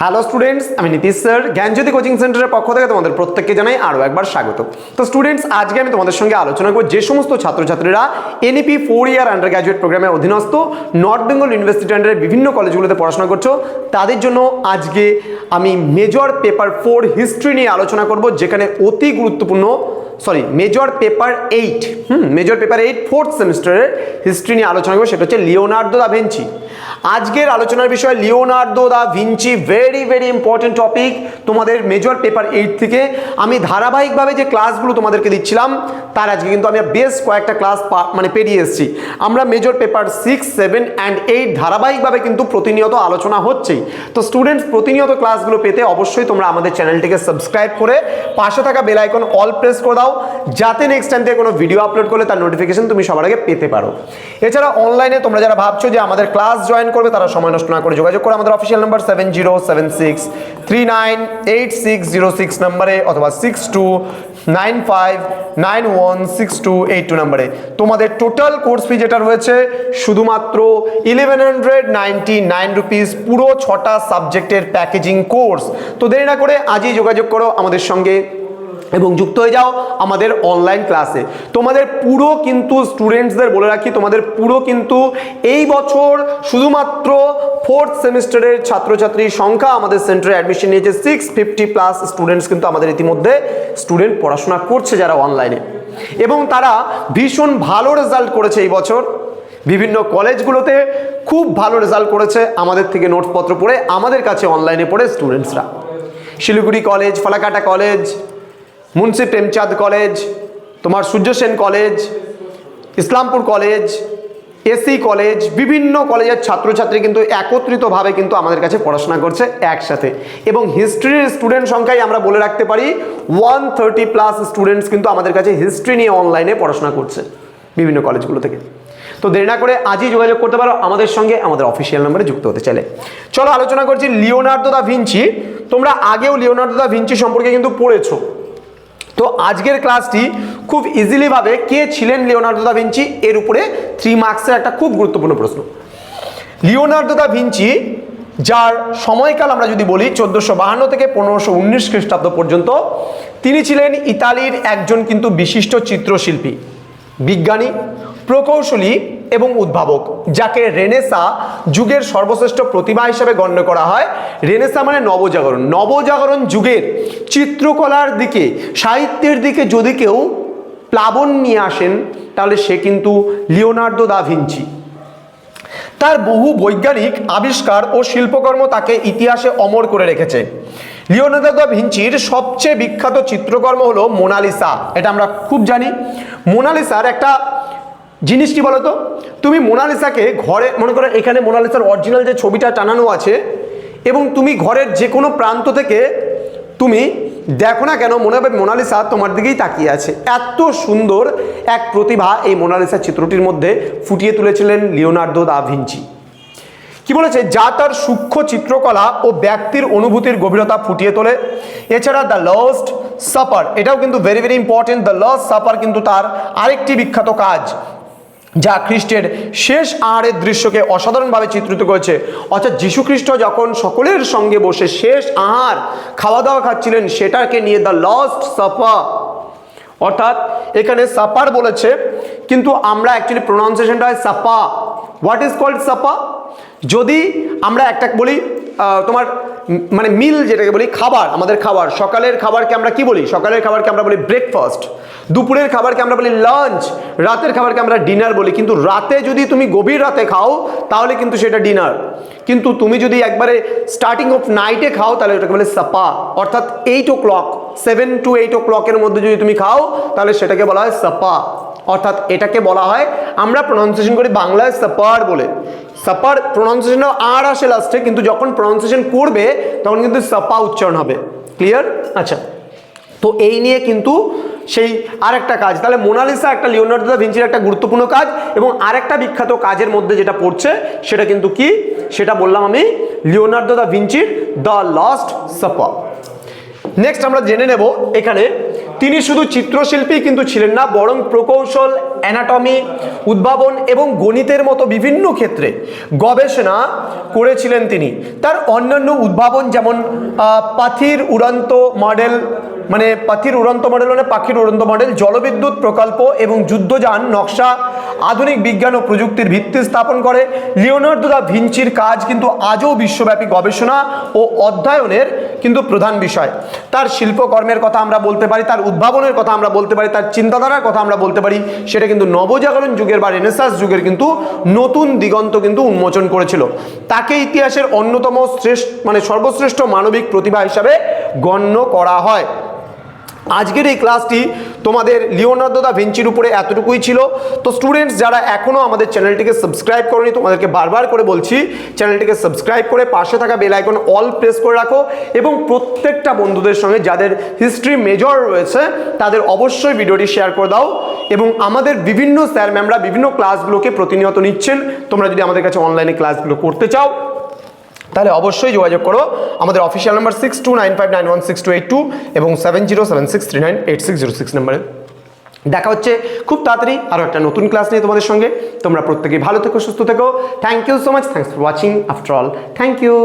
Hello students আমি Nitish sir. জ্ঞানজ্যোতি coaching সেন্টারের পক্ষ থেকে তোমাদের প্রত্যেককে জানাই আরও একবার স্বাগত। তো স্টুডেন্টস আজকে আমি তোমাদের সঙ্গে আলোচনা করব যে সমস্ত ছাত্রছাত্রীরা NEP four year undergraduate প্রোগ্রামের অধীনস্থ নর্থ বেঙ্গল ইউনিভার্সিটি আন্ডারের বিভিন্ন কলেজগুলোতে পড়াশোনা করছ। তাদের জন্য আজকে আমি মেজর পেপার ফোর হিস্ট্রি নিয়ে আলোচনা করব, যেখানে অতি গুরুত্বপূর্ণ sorry major paper eight hmm major paper eight fourth সেমিস্টারের হিস্ট্রি নিয়ে আলোচনা করব, সেটা হচ্ছে লিওনার্দো দা ভেঞ্চি। আজকের আলোচনার বিষয় Leonardo da Vinci very very important topic তোমাদের মেজর পেপার এইট থেকে আমি ধারাবাহিকভাবে যে ক্লাসগুলো তোমাদেরকে দিচ্ছিলাম, তার আজকে কিন্তু আমি বেশ কয়েকটা ক্লাস মানে পেরিয়ে এসেছি। আমরা major paper six seven and eight ধারাবাহিকভাবে কিন্তু প্রতিনিয়ত আলোচনা হচ্ছেই। তো স্টুডেন্টস প্রতিনিয়ত ক্লাসগুলো পেতে অবশ্যই তোমরা আমাদের চ্যানেলটিকে সাবস্ক্রাইব করে পাশে থাকা বেল আইকন অল প্রেস করে দাও। যাতে নেক্সট টাইম থেকে কোনো ভিডিও আপলোড করলে তার নোটিফিকেশন তুমি সবার আগে পেতে পারো। এছাড়া অনলাইনে তোমরা যারা ভাবছ যে আমাদের ক্লাস জয়েন করবে, তারা সময় নষ্ট না করে যোগাযোগ করো। আমাদের official number seven zero seven six three nine eight six zero six নাম্বারে অথবা six two nine five nine one six two eight two নাম্বারে। তোমাদের টোটাল কোর্স ফি যেটা রয়েছে, শুধুমাত্র eleven hundred ninety nine rupees পুরো ছটা সাবজেক্টের প্যাকেজিং কোর্স তো দেরি না করে আজই যোগাযোগ করো আমাদের সঙ্গে। এবং যুক্ত হয়ে যাও আমাদের অনলাইন ক্লাসে তোমাদের পুরো কিন্তু স্টুডেন্টসদের বলে রাখি, তোমাদের পুরো কিন্তু এই বছর শুধুমাত্র ফোর্থ সেমিস্টারের ছাত্রছাত্রীর সংখ্যা আমাদের সেন্টারে অ্যাডমিশন নিয়েছে। সিক্স ফিফটি প্লাস স্টুডেন্টস কিন্তু আমাদের ইতিমধ্যে স্টুডেন্ট পড়াশোনা করছে যারা অনলাইনে এবং তারা ভীষণ ভালো রেজাল্ট করেছে এই বছর। বিভিন্ন কলেজগুলোতে খুব ভালো রেজাল্ট করেছে আমাদের থেকে নোটসপত্র পড়ে, আমাদের কাছে অনলাইনে পড়ে স্টুডেন্টসরা Siliguri college Falakata college Munshi Premchand college তোমার Surya Sen college Islampur college AC college বিভিন্ন কলেজের ছাত্রছাত্রী কিন্তু একত্রিতভাবে কিন্তু আমাদের কাছে পড়াশোনা করছে একসাথে। এবং হিস্ট্রির স্টুডেন্ট সংখ্যাই আমরা বলে রাখতে পারি ওয়ান থার্টি প্লাস স্টুডেন্টস কিন্তু আমাদের কাছে হিস্ট্রি নিয়ে অনলাইনে পড়াশোনা করছে, বিভিন্ন কলেজগুলো থেকে। তো দেরি না করে আজই যোগাযোগ করতে পারো আমাদের সঙ্গে, আমাদের অফিসিয়াল নাম্বারে যুক্ত হতে চাইলে। চলো আলোচনা করছি লিওনার্দো দা ভিঞ্চি। তোমরা আগেও লিওনার্দো দা ভিঞ্চি সম্পর্কে কিন্তু পড়েছো। তো আজকের ক্লাসটি খুব ইজিলিভাবে কে ছিলেন লিওনার্দো দা ভিঞ্চি এর উপরে থ্রি মার্কসের একটা খুব গুরুত্বপূর্ণ প্রশ্ন। লিওনার্দো দা ভিঞ্চি, যার সময়কাল আমরা যদি বলি চোদ্দোশো বাহান্ন থেকে পনেরোশো উনিশ খ্রিস্টাব্দ পর্যন্ত, তিনি ছিলেন ইতালির একজন কিন্তু বিশিষ্ট চিত্রশিল্পী, বিজ্ঞানী, প্রকৌশলী এবং উদ্ভাবক, যাকে রেনেসা যুগের সর্বশ্রেষ্ঠ প্রতিভা হিসেবে গণ্য করা হয়। রেনেসা মানে নবজাগরণ। নবজাগরণ যুগের চিত্রকলার দিকে, সাহিত্যের দিকে যদি কেউ প্লাবন নিয়ে আসেন, তাহলে সে কিন্তু লিওনার্দো দা ভিঞ্চি। তার বহু বৈজ্ঞানিক আবিষ্কার ও শিল্পকর্ম তাকে ইতিহাসে অমর করে রেখেছে। লিওনার্দো দা ভিঞ্চির সবচেয়ে বিখ্যাত চিত্রকর্ম হলো মোনালিসা। এটা আমরা খুব জানি। মোনালিসার একটা জিনিস কি বলতো? তুমি মোনালিসাকে ঘরে, মনে করো এখানে মোনালিসার অরিজিনাল যে ছবিটা টানানো আছে, এবং তুমি ঘরের যে কোনো প্রান্ত থেকে তুমি দেখো না কেন, মনে হবে মোনালিসা তোমার দিকেই তাকিয়ে আছে। এত সুন্দর এক প্রতিভা এই মোনালিসা চিত্রটির মধ্যে ফুটিয়ে তুলেছিলেন লিওনার্দো দা ভিঞ্চি। কি বলেছে? যা তার সূক্ষ্ম চিত্রকলা ও ব্যক্তির অনুভূতির গভীরতা ফুটিয়ে তোলে। এছাড়া দ্য লস্ট সাপার এটাও কিন্তু very very important the last supper কিন্তু তার আরেকটি বিখ্যাত কাজ যা খ্রিস্টের শেষ আহারের দৃশ্যকে অসাধারণভাবে চিত্রিত করেছে। অর্থাৎ যীশু খ্রিস্ট যখন সকলের সঙ্গে বসে শেষ আহার খাওয়া দাওয়া খাচ্ছিলেন, সেটাকে নিয়ে দ্য লস্ট সাফা অর্থাৎ এখানে সাপার বলেছে, কিন্তু আমরা অ্যাকচুয়ালি প্রোনাউন্সিয়েশনটা হয় সাপা হোয়াট ইজ কল্ড সাপা যদি আমরা একটা বলি তোমার মানে মিল যেটাকে বলি, খাবার, আমাদের খাবার। সকালের খাবারকে আমরা কি বলি? সকালের খাবারকে আমরা বলি ব্রেকফাস্ট দুপুরের খাবারকে আমরা বলি লাঞ্চ রাতের খাবারকে আমরা ডিনার বলি। কিন্তু রাতে যদি তুমি গভীর রাতে খাও, তাহলে কিন্তু সেটা ডিনার কিন্তু তুমি যদি একবারে স্টার্টিং অফ নাইটে খাও, তাহলে ওটাকে বলে সাপা অর্থাৎ eight o'clock seven to eight ও ক্লকের মধ্যে যদি তুমি খাও, তাহলে সেটাকে বলা হয় সাপা অর্থাৎ এটাকে বলা হয়, আমরা প্রনাউন্সিয়েশন করি বাংলায় সাপার বলে। সাপার প্রনাউন্সিয়েশন আর আসে লাস্টে কিন্তু যখন প্রনাউন্সিয়েশন করবে, তখন কিন্তু সাপা উচ্চারণ হবে। ক্লিয়ার আচ্ছা। তো এই নিয়ে কিন্তু সেই আরেকটা কাজ। তাহলে মোনালিসা একটা, লিওনার্দো দা ভিঞ্চির একটা গুরুত্বপূর্ণ কাজ, এবং আরেকটা বিখ্যাত কাজের মধ্যে যেটা পড়ছে, সেটা কিন্তু কি? সেটা বললাম আমি, লিওনার্দো দা ভিঞ্চির দ্য লস্ট সাপা। নেক্সট আমরা জেনে নেব এখানে তিনি শুধু চিত্রশিল্পী কিন্তু ছিলেন না, বরং প্রকৌশল অ্যানাটমি উদ্ভাবন এবং গণিতের মতো বিভিন্ন ক্ষেত্রে গবেষণা করেছিলেন তিনি। তার অন্যান্য উদ্ভাবন যেমন পাথির উড়ন্ত মডেল মানে পাথির উড়ন্ত মডেল মানে পাখির উড়ন্ত মডেল, জলবিদ্যুৎ প্রকল্প এবং যুদ্ধযান, নকশা আধুনিক বিজ্ঞান ও প্রযুক্তির ভিত্তি স্থাপন করে। লিওনার্দো দা ভিঞ্চির কাজ কিন্তু আজও বিশ্বব্যাপী গবেষণা ও অধ্যয়নের কিন্তু প্রধান বিষয়। তার শিল্পকর্মের কথা আমরা বলতে পারি, তার উদ্ভাবনের কথা আমরা বলতে পারি, তার চিন্তাধারার কথা আমরা বলতে পারি। সেটা কিন্তু নবজাগরণ যুগের বা রেনেসাস যুগের কিন্তু নতুন দিগন্ত কিন্তু উন্মোচন করেছিল। তাকে ইতিহাসের অন্যতম শ্রেষ্ঠ মানে সর্বশ্রেষ্ঠ মানবিক প্রতিভা হিসাবে গণ্য করা হয়। আজকের এই ক্লাসটি তোমাদের লিওনার্দো দা ভিঞ্চির উপরে এতটুকুই ছিল। তো স্টুডেন্টস যারা এখনও আমাদের চ্যানেলটিকে সাবস্ক্রাইব করেনি, তোমাদেরকে বারবার করে বলছি, চ্যানেলটিকে সাবস্ক্রাইব করে পাশে থাকা বেল আইকন অল প্রেস করে রাখো এবং প্রত্যেকটা বন্ধুদের সঙ্গে যাদের হিস্ট্রি মেজর রয়েছে, তাদের অবশ্যই ভিডিওটি শেয়ার করে দাও এবং আমাদের বিভিন্ন স্যার ম্যামরা বিভিন্ন ক্লাসগুলোকে প্রতিনিয়ত নিচ্ছেন। তোমরা যদি আমাদের কাছে অনলাইনে ক্লাসগুলো করতে চাও তাহলে অবশ্যই যোগাযোগ করো। আমাদের official number six two nine five nine one six two eight two এবং seven zero seven six three nine eight six zero six নাম্বারে। দেখা হচ্ছে খুব তাড়াতাড়ি আরও একটা নতুন ক্লাস নিয়ে তোমাদের সঙ্গে। তোমরা প্রত্যেকেই ভালো থেকো, সুস্থ থেকো। Thank you so much thanks for watching after all thank you